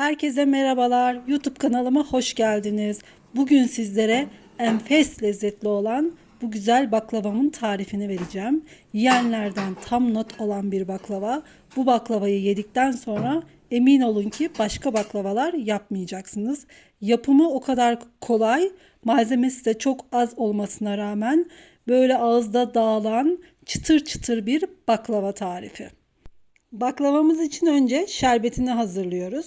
Herkese merhabalar. YouTube kanalıma hoş geldiniz. Bugün sizlere enfes lezzetli olan bu güzel baklavamın tarifini vereceğim. Yiyenlerden tam not olan bir baklava. Bu baklavayı yedikten sonra emin olun ki başka baklavalar yapmayacaksınız. Yapımı o kadar kolay, malzemesi de çok az olmasına rağmen böyle ağızda dağılan çıtır çıtır bir baklava tarifi. Baklavamız için önce şerbetini hazırlıyoruz.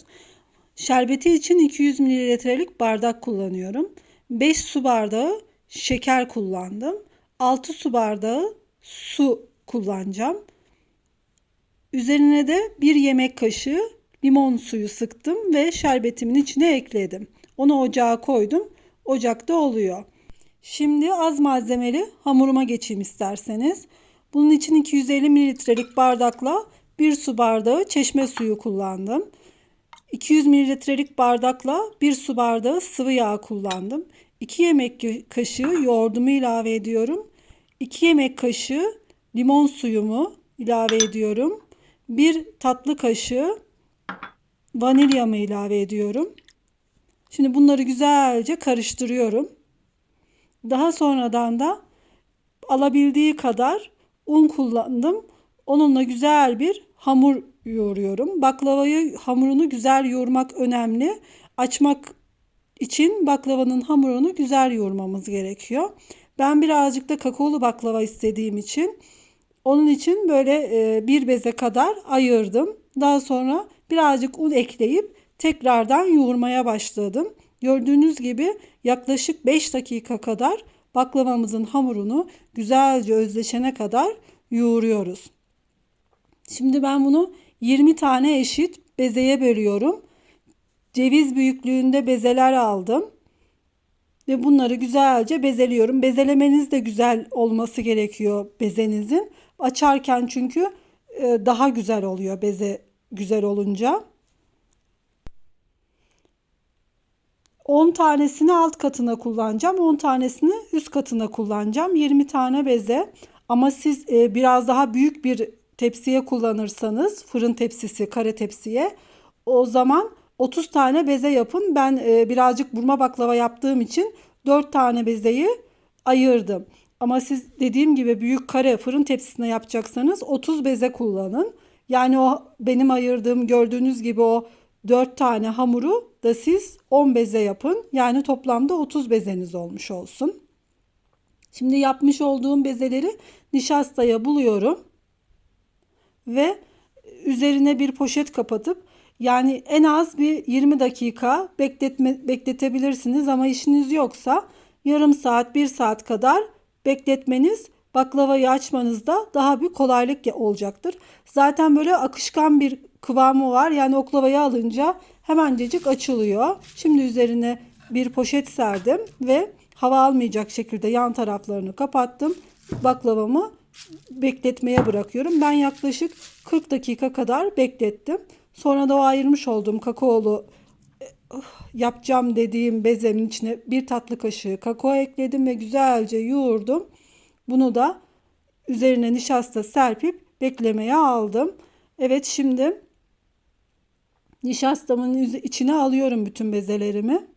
Şerbeti için 200 mililitrelik bardak kullanıyorum. 5 su bardağı şeker kullandım. 6 su bardağı su kullanacağım. Üzerine de 1 yemek kaşığı limon suyu sıktım ve şerbetimin içine ekledim. Onu ocağa koydum. Ocakta oluyor. Şimdi az malzemeli hamuruma geçeyim isterseniz. Bunun için 250 mililitrelik bardakla 1 su bardağı çeşme suyu kullandım. 200 mililitrelik bardakla 1 su bardağı sıvı yağ kullandım. 2 yemek kaşığı yoğurdumu ilave ediyorum. 2 yemek kaşığı limon suyumu ilave ediyorum. 1 tatlı kaşığı vanilyamı ilave ediyorum. Şimdi bunları güzelce karıştırıyorum. Daha sonradan da alabildiği kadar un kullandım. Onunla güzel bir hamur yoğuruyorum. Baklavayı hamurunu güzel yoğurmak önemli. Açmak için baklavanın hamurunu güzel yoğurmamız gerekiyor. Ben birazcık da kakaolu baklava istediğim için onun için böyle bir beze kadar ayırdım. Daha sonra birazcık un ekleyip tekrardan yoğurmaya başladım. Gördüğünüz gibi yaklaşık 5 dakika kadar baklavamızın hamurunu güzelce özleşene kadar yoğuruyoruz. Şimdi ben bunu 20 tane eşit bezeye bölüyorum. Ceviz büyüklüğünde bezeler aldım. Ve bunları güzelce bezeliyorum. Bezelemeniz de güzel olması gerekiyor bezenizin. Açarken çünkü daha güzel oluyor beze güzel olunca. 10 tanesini alt katına kullanacağım. 10 tanesini üst katına kullanacağım. 20 tane beze. Ama siz biraz daha büyük bir tepsiye kullanırsanız fırın tepsisi kare tepsiye o zaman 30 tane beze yapın. Ben e, birazcık burma baklava yaptığım için 4 tane bezeyi ayırdım. Ama siz dediğim gibi büyük kare fırın tepsisine yapacaksanız 30 beze kullanın. Yani o benim ayırdığım gördüğünüz gibi o 4 tane hamuru da siz 10 beze yapın. Yani toplamda 30 bezeniz olmuş olsun. Şimdi yapmış olduğum bezeleri nişastaya buluyorum ve üzerine bir poşet kapatıp yani en az bir 20 dakika bekletme, bekletebilirsiniz ama işiniz yoksa yarım saat, bir saat kadar bekletmeniz baklavayı açmanızda daha bir kolaylık olacaktır. Zaten böyle akışkan bir kıvamı var. Yani oklavayı alınca hemencecik açılıyor. Şimdi üzerine bir poşet serdim ve hava almayacak şekilde yan taraflarını kapattım. Baklavamı bekletmeye bırakıyorum. Ben yaklaşık 40 dakika kadar beklettim. Sonra da o ayırmış olduğum kakaolu yapacağım dediğim bezemin içine bir tatlı kaşığı kakao ekledim ve güzelce yoğurdum. Bunu da üzerine nişasta serpip beklemeye aldım. Evet şimdi nişastamın içine alıyorum bütün bezelerimi.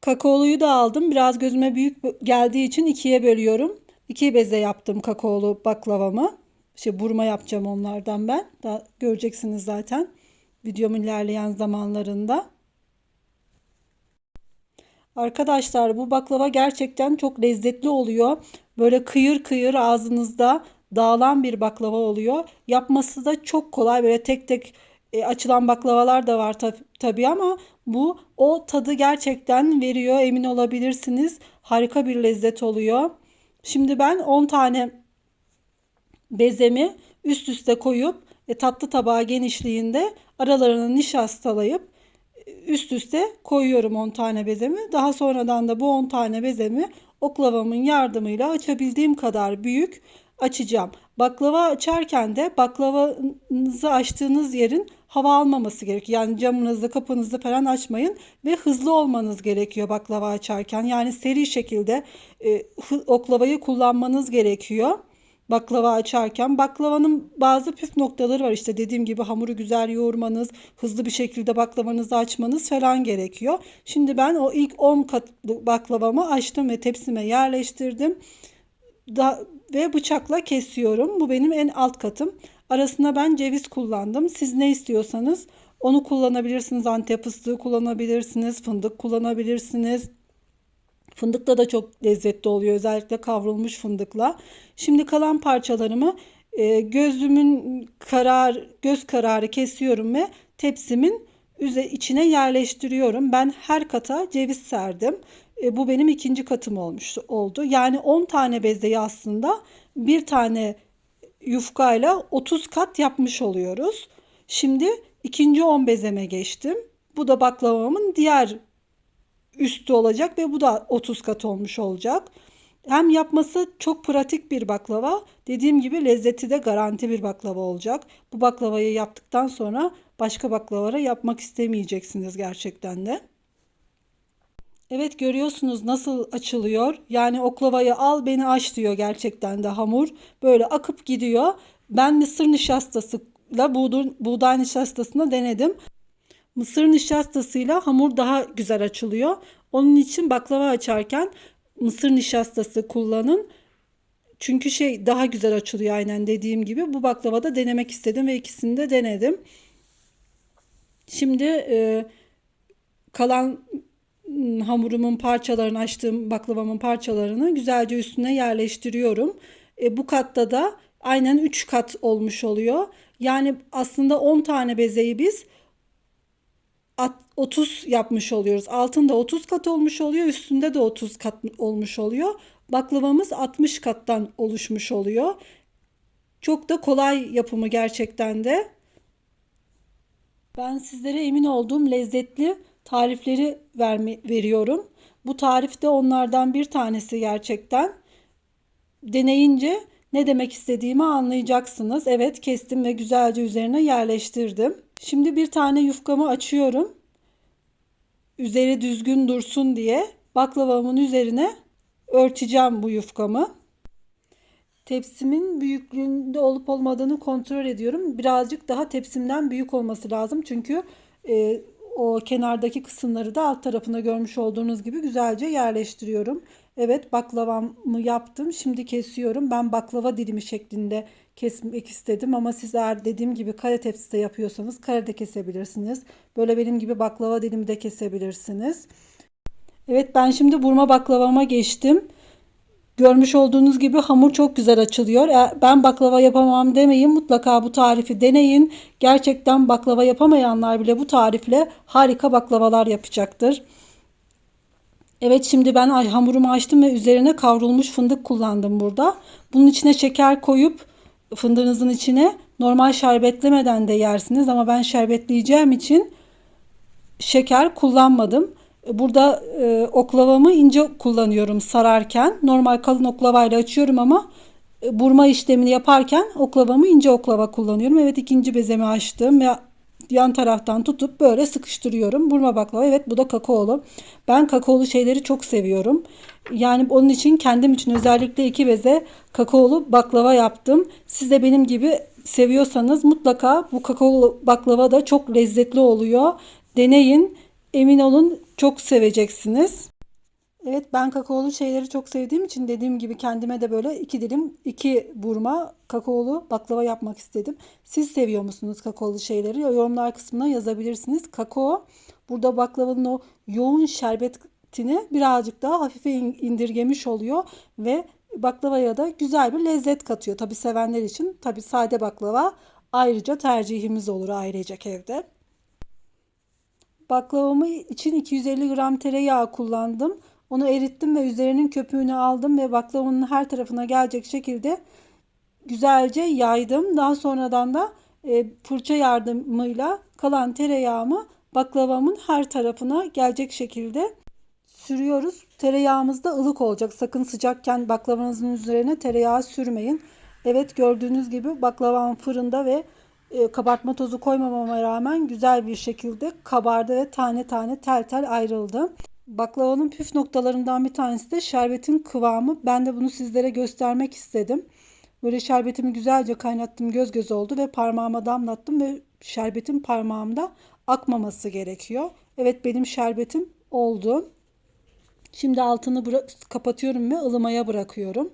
Kakaoluyu da aldım. Biraz gözüme büyük geldiği için ikiye bölüyorum. İki beze yaptım kakaolu baklavamı. İşte burma yapacağım onlardan ben. Daha göreceksiniz zaten videomun ilerleyen zamanlarında. Arkadaşlar bu baklava gerçekten çok lezzetli oluyor. Böyle kıyır kıyır ağzınızda dağılan bir baklava oluyor. Yapması da çok kolay. Böyle tek tek e, açılan baklavalar da var tab tabii ama bu o tadı gerçekten veriyor. Emin olabilirsiniz. Harika bir lezzet oluyor. Şimdi ben 10 tane bezemi üst üste koyup e, tatlı tabağı genişliğinde aralarını nişastalayıp e, üst üste koyuyorum 10 tane bezemi. Daha sonradan da bu 10 tane bezemi oklavamın yardımıyla açabildiğim kadar büyük açacağım. Baklava açarken de baklavanızı açtığınız yerin hava almaması gerekiyor. Yani camınızı kapınızı falan açmayın ve hızlı olmanız gerekiyor baklava açarken. Yani seri şekilde e, oklavayı kullanmanız gerekiyor. baklava açarken. Baklavanın bazı püf noktaları var işte dediğim gibi hamuru güzel yoğurmanız, hızlı bir şekilde baklavanızı açmanız falan gerekiyor. Şimdi ben o ilk 10 kat baklavamı açtım ve tepsime yerleştirdim. Da, ve bıçakla kesiyorum. Bu benim en alt katım. Arasına ben ceviz kullandım. Siz ne istiyorsanız onu kullanabilirsiniz. Antep fıstığı kullanabilirsiniz. Fındık kullanabilirsiniz. Fındıkla da çok lezzetli oluyor. Özellikle kavrulmuş fındıkla. Şimdi kalan parçalarımı e, gözümün karar göz kararı kesiyorum ve tepsimin üze içine yerleştiriyorum. Ben her kata ceviz serdim. E, bu benim ikinci katım olmuş oldu. Yani 10 tane bezeyi aslında bir tane yufkayla 30 kat yapmış oluyoruz. Şimdi ikinci 10 bezeme geçtim. Bu da baklavamın diğer üstü olacak ve bu da 30 kat olmuş olacak. Hem yapması çok pratik bir baklava. Dediğim gibi lezzeti de garanti bir baklava olacak. Bu baklavayı yaptıktan sonra başka baklavalara yapmak istemeyeceksiniz gerçekten de. Evet görüyorsunuz nasıl açılıyor. Yani oklavayı al beni aç diyor gerçekten de hamur. Böyle akıp gidiyor. Ben mısır nişastasıyla buğday nişastasını denedim. Mısır nişastasıyla hamur daha güzel açılıyor. Onun için baklava açarken mısır nişastası kullanın. Çünkü şey daha güzel açılıyor aynen dediğim gibi. Bu baklavada denemek istedim ve ikisini de denedim. Şimdi e, kalan hamurumun parçalarını açtığım baklavamın parçalarını güzelce üstüne yerleştiriyorum. E, bu katta da aynen 3 kat olmuş oluyor. Yani aslında 10 tane bezeyi biz 30 yapmış oluyoruz. Altında 30 kat olmuş oluyor, üstünde de 30 kat olmuş oluyor. Baklavamız 60 kattan oluşmuş oluyor. Çok da kolay yapımı gerçekten de. Ben sizlere emin olduğum lezzetli tarifleri verme, veriyorum. Bu tarif de onlardan bir tanesi gerçekten. Deneyince ne demek istediğimi anlayacaksınız. Evet kestim ve güzelce üzerine yerleştirdim. Şimdi bir tane yufkamı açıyorum. Üzeri düzgün dursun diye baklavamın üzerine örteceğim bu yufkamı. Tepsimin büyüklüğünde olup olmadığını kontrol ediyorum. Birazcık daha tepsimden büyük olması lazım. Çünkü e, o kenardaki kısımları da alt tarafına görmüş olduğunuz gibi güzelce yerleştiriyorum. Evet baklavamı yaptım. Şimdi kesiyorum. Ben baklava dilimi şeklinde kesmek istedim ama siz eğer dediğim gibi kare tepside yapıyorsanız kare de kesebilirsiniz. Böyle benim gibi baklava dilimi de kesebilirsiniz. Evet ben şimdi burma baklavama geçtim. Görmüş olduğunuz gibi hamur çok güzel açılıyor. Ben baklava yapamam demeyin. Mutlaka bu tarifi deneyin. Gerçekten baklava yapamayanlar bile bu tarifle harika baklavalar yapacaktır. Evet şimdi ben hamurumu açtım ve üzerine kavrulmuş fındık kullandım burada. Bunun içine şeker koyup fındığınızın içine normal şerbetlemeden de yersiniz ama ben şerbetleyeceğim için şeker kullanmadım. Burada e, oklavamı ince kullanıyorum sararken. Normal kalın oklavayla açıyorum ama e, burma işlemini yaparken oklavamı ince oklava kullanıyorum. Evet ikinci bezemi açtım ve yan taraftan tutup böyle sıkıştırıyorum. Burma baklava evet bu da kakaolu. Ben kakaolu şeyleri çok seviyorum. Yani onun için kendim için özellikle iki beze kakaolu baklava yaptım. Siz de benim gibi seviyorsanız mutlaka bu kakaolu baklava da çok lezzetli oluyor. Deneyin. Emin olun çok seveceksiniz. Evet ben kakaolu şeyleri çok sevdiğim için dediğim gibi kendime de böyle iki dilim iki burma kakaolu baklava yapmak istedim. Siz seviyor musunuz kakaolu şeyleri? Yorumlar kısmına yazabilirsiniz. Kakao burada baklavanın o yoğun şerbetini birazcık daha hafife indirgemiş oluyor ve baklavaya da güzel bir lezzet katıyor. Tabi sevenler için tabi sade baklava ayrıca tercihimiz olur ailecek evde. Baklavamı için 250 gram tereyağı kullandım. Onu erittim ve üzerinin köpüğünü aldım ve baklavanın her tarafına gelecek şekilde güzelce yaydım. Daha sonradan da e, fırça yardımıyla kalan tereyağımı baklavamın her tarafına gelecek şekilde sürüyoruz. Tereyağımız da ılık olacak. Sakın sıcakken baklavanızın üzerine tereyağı sürmeyin. Evet gördüğünüz gibi baklavam fırında ve e, kabartma tozu koymamama rağmen güzel bir şekilde kabardı ve tane tane tel tel ayrıldı. Baklavanın püf noktalarından bir tanesi de şerbetin kıvamı. Ben de bunu sizlere göstermek istedim. Böyle şerbetimi güzelce kaynattım göz göz oldu ve parmağıma damlattım ve şerbetin parmağımda akmaması gerekiyor. Evet benim şerbetim oldu. Şimdi altını kapatıyorum ve ılımaya bırakıyorum.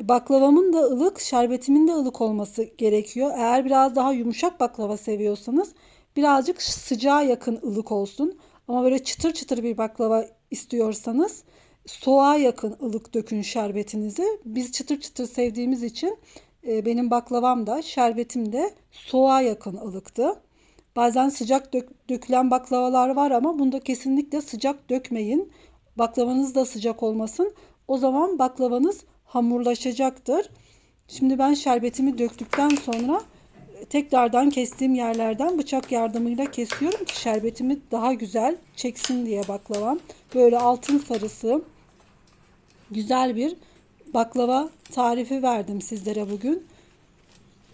Baklavamın da ılık, şerbetimin de ılık olması gerekiyor. Eğer biraz daha yumuşak baklava seviyorsanız birazcık sıcağa yakın ılık olsun. Ama böyle çıtır çıtır bir baklava istiyorsanız soğuğa yakın ılık dökün şerbetinizi. Biz çıtır çıtır sevdiğimiz için e, benim baklavam da şerbetim de soğuğa yakın ılıktı. Bazen sıcak dök- dökülen baklavalar var ama bunda kesinlikle sıcak dökmeyin. Baklavanız da sıcak olmasın. O zaman baklavanız hamurlaşacaktır. Şimdi ben şerbetimi döktükten sonra tekrardan kestiğim yerlerden bıçak yardımıyla kesiyorum ki şerbetimi daha güzel çeksin diye baklavam. Böyle altın sarısı güzel bir baklava tarifi verdim sizlere bugün.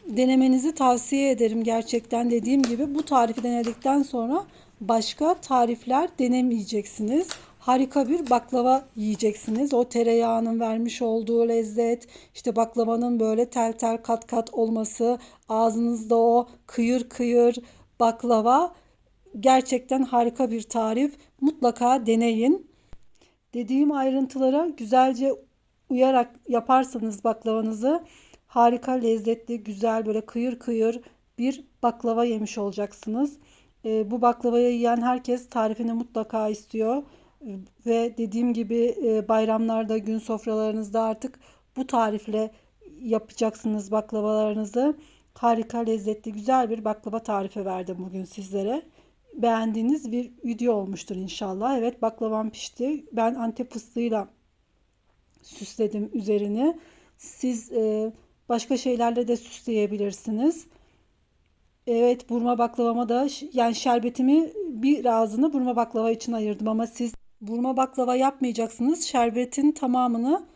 Denemenizi tavsiye ederim gerçekten dediğim gibi bu tarifi denedikten sonra başka tarifler denemeyeceksiniz. Harika bir baklava yiyeceksiniz. O tereyağının vermiş olduğu lezzet, işte baklavanın böyle tel tel kat kat olması, ağzınızda o kıyır kıyır baklava gerçekten harika bir tarif. Mutlaka deneyin. Dediğim ayrıntılara güzelce uyarak yaparsanız baklavanızı harika lezzetli, güzel böyle kıyır kıyır bir baklava yemiş olacaksınız. E, bu baklavayı yiyen herkes tarifini mutlaka istiyor. Ve dediğim gibi e, bayramlarda, gün sofralarınızda artık bu tarifle yapacaksınız baklavalarınızı. Harika, lezzetli, güzel bir baklava tarifi verdim bugün sizlere. Beğendiğiniz bir video olmuştur inşallah. Evet baklavam pişti. Ben antep fıstığıyla süsledim üzerini. Siz e, başka şeylerle de süsleyebilirsiniz. Evet burma baklavama da yani şerbetimi bir ağzını burma baklava için ayırdım ama siz burma baklava yapmayacaksınız. Şerbetin tamamını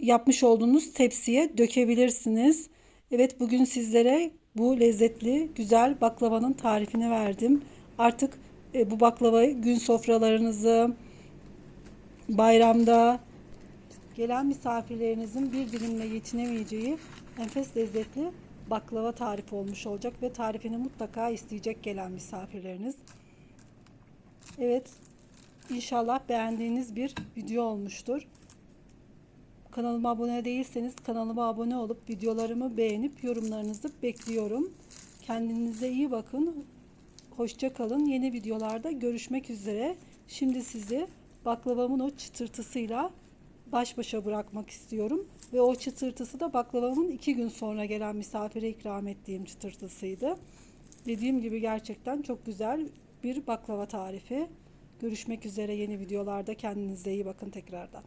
yapmış olduğunuz tepsiye dökebilirsiniz. Evet bugün sizlere bu lezzetli güzel baklavanın tarifini verdim. Artık e, bu baklavayı gün sofralarınızı bayramda gelen misafirlerinizin bir dilimle yetinemeyeceği enfes lezzetli baklava tarifi olmuş olacak ve tarifini mutlaka isteyecek gelen misafirleriniz. Evet, inşallah beğendiğiniz bir video olmuştur. Kanalıma abone değilseniz kanalıma abone olup videolarımı beğenip yorumlarınızı bekliyorum. Kendinize iyi bakın. Hoşça kalın. Yeni videolarda görüşmek üzere. Şimdi sizi baklavamın o çıtırtısıyla baş başa bırakmak istiyorum. Ve o çıtırtısı da baklavamın iki gün sonra gelen misafire ikram ettiğim çıtırtısıydı. Dediğim gibi gerçekten çok güzel bir baklava tarifi. Görüşmek üzere yeni videolarda. Kendinize iyi bakın tekrardan.